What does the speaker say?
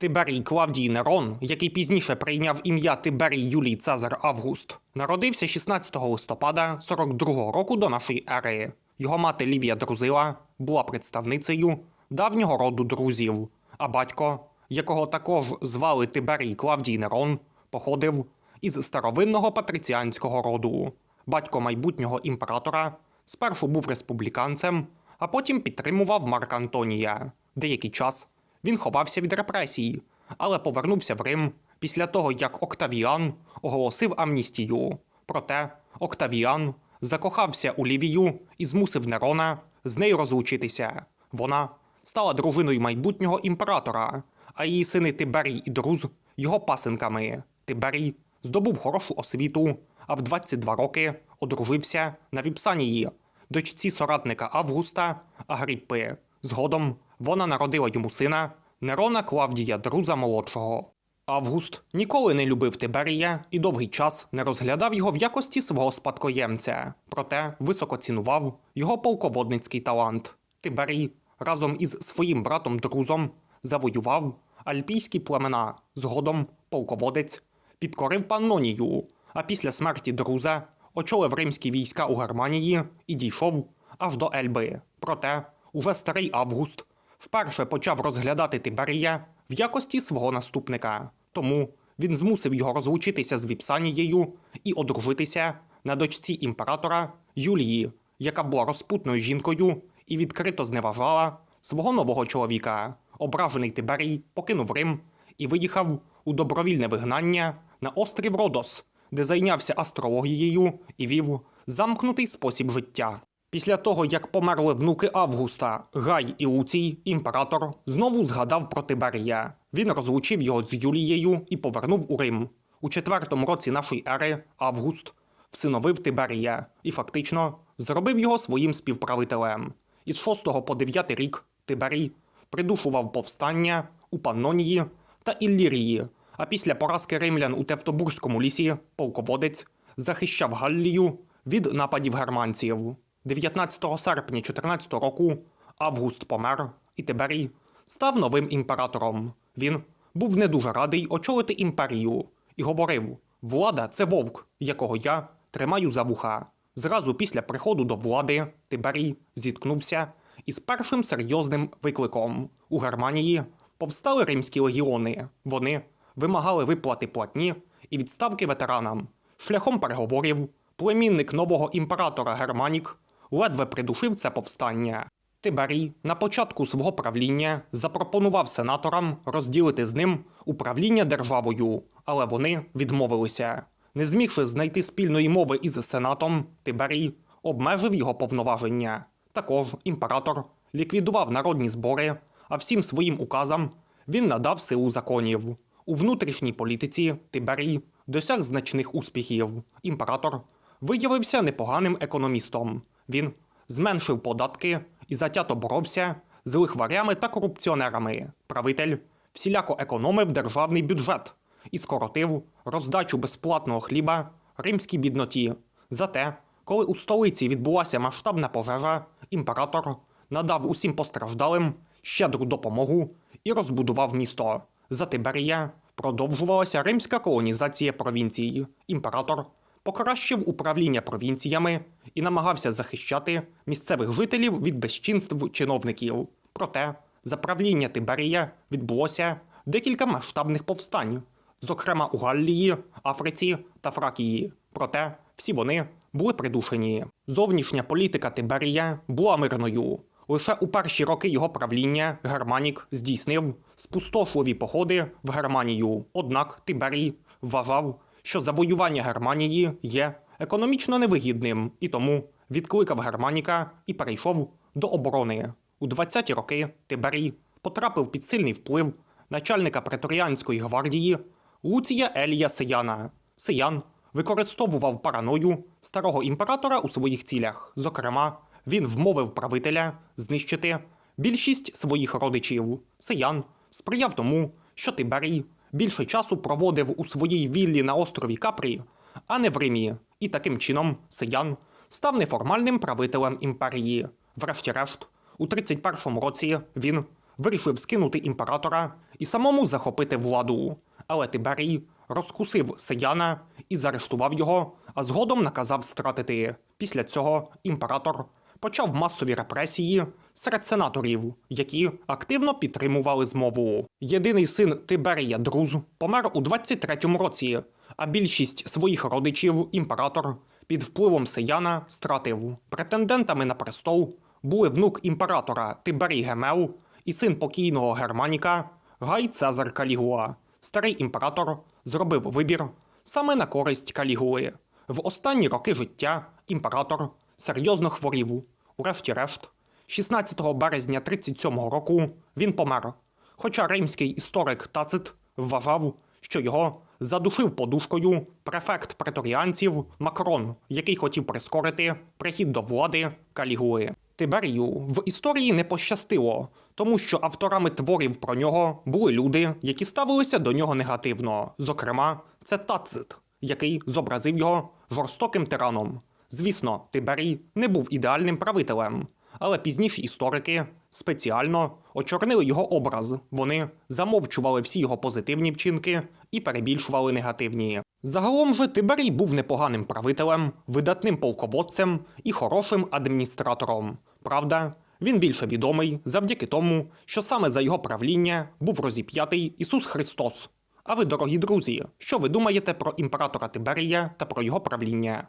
Тиберій Клавдій Нерон, який пізніше прийняв ім'я Тиберій Юлій Цезар Август, народився 16 листопада 42 року до нашої ери. Його мати Лівія Друзила була представницею давнього роду друзів, а батько, якого також звали Тиберій Клавдій Нерон, походив із старовинного патриціанського роду. Батько майбутнього імператора спершу був республіканцем, а потім підтримував Марка Антонія. Деякий час він ховався від репресій, але повернувся в Рим після того, як Октавіан оголосив амністію. Проте Октавіан закохався у Лівію і змусив Нерона з нею розлучитися. Вона стала дружиною майбутнього імператора, а її сини Тиберій і Друз його пасенками. Тиберій здобув хорошу освіту, а в 22 роки одружився на Віпсанії, дочці соратника Августа Агріппи. Згодом вона народила йому сина Нерона Клавдія Друза молодшого. Август ніколи не любив Тиберія і довгий час не розглядав його в якості свого спадкоємця, проте високо цінував його полководницький талант. Тиберій разом із своїм братом Друзом завоював альпійські племена. Згодом полководець підкорив Паннонію, а після смерті Друза очолив римські війська у Германії і дійшов аж до Ельби. Проте уже старий Август вперше почав розглядати Тиберія в якості свого наступника. Тому він змусив його розлучитися з Віпсанією і одружитися на дочці імператора Юлії, яка була розпутною жінкою і відкрито зневажала свого нового чоловіка. Ображений Тиберій покинув Рим і виїхав у добровільне вигнання на острів Родос, де зайнявся астрологією і вів замкнутий спосіб життя. Після того, як померли внуки Августа, Гай і Луцій, імператор знову згадав про Тиберія. Він розлучив його з Юлією і повернув у Рим. У четвертому році нашої ери Август всиновив Тиберія і фактично зробив його своїм співправителем. Із 6 по 9 рік Тиберій придушував повстання у Паннонії та Іллірії, а після поразки римлян у Тевтобурському лісі полководець захищав Галлію від нападів германців. 19 серпня 14 року Август помер, і Тиберій став новим імператором. Він був не дуже радий очолити імперію і говорив: влада це вовк, якого я тримаю за вуха. Зразу після приходу до влади Тиберій зіткнувся із першим серйозним викликом. У Германії повстали римські легіони. Вони вимагали виплати платні і відставки ветеранам. Шляхом переговорів племінник нового імператора Германік ледве придушив це повстання. Тиберій на початку свого правління запропонував сенаторам розділити з ним управління державою, але вони відмовилися. Не змігши знайти спільної мови із сенатом, Тиберій обмежив його повноваження. Також імператор ліквідував народні збори, а всім своїм указам він надав силу законів. У внутрішній політиці Тиберій досяг значних успіхів. Імператор виявився непоганим економістом. Він зменшив податки і затято боровся з лихварями та корупціонерами. Правитель всіляко економив державний бюджет і скоротив роздачу безплатного хліба римській бідноті. Зате, коли у столиці відбулася масштабна пожежа, імператор надав усім постраждалим щедру допомогу і розбудував місто. За Тиберія продовжувалася римська колонізація провінцій. Імператор покращив управління провінціями і намагався захищати місцевих жителів від безчинств чиновників. Проте за правління Тиберія відбулося декілька масштабних повстань, зокрема у Галлії, Африці та Фракії. Проте всі вони були придушені. Зовнішня політика Тиберія була мирною. Лише у перші роки його правління Германік здійснив спустошливі походи в Германію. Однак Тиберій вважав, що завоювання Германії є економічно невигідним і тому відкликав Германіка і перейшов до оборони. У 20-ті роки Тиберій потрапив під сильний вплив начальника преторіанської гвардії Луція Елія Сияна. Сиян використовував параною старого імператора у своїх цілях. Зокрема, він вмовив правителя знищити більшість своїх родичів. Сиян сприяв тому, що Тиберій більше часу проводив у своїй віллі на острові Капрі, а не в Римі. І таким чином Сиян став неформальним правителем імперії. Врешті-решт, у 31-му році він вирішив скинути імператора і самому захопити владу. Але Тиберій розкусив Сеяна і заарештував його, а згодом наказав стратити. Після цього імператор почав масові репресії серед сенаторів, які активно підтримували змову. Єдиний син Тиберія Друз помер у 23-му році, а більшість своїх родичів імператор під впливом Сеяна стратив. Претендентами на престол були внук імператора Тиберій Гемел і син покійного Германіка Гай Цезар Калігула. Старий імператор зробив вибір саме на користь Калігули. В останні роки життя імператор серйозно хворів. Урешті-решт, 16 березня 37-го року він помер. Хоча римський історик Тацит вважав, що його задушив подушкою префект преторіанців Макрон, який хотів прискорити прихід до влади Калігули. Тиберію в історії не пощастило, тому що авторами творів про нього були люди, які ставилися до нього негативно. Зокрема, це Тацит, який зобразив його жорстоким тираном. Звісно, Тиберій не був ідеальним правителем, але пізніші історики спеціально очорнили його образ. Вони замовчували всі його позитивні вчинки і перебільшували негативні. Загалом же Тиберій був непоганим правителем, видатним полководцем і хорошим адміністратором. Правда, він більше відомий завдяки тому, що саме за його правління був розіп'ятий Ісус Христос. А ви, дорогі друзі, що ви думаєте про імператора Тиберія та про його правління?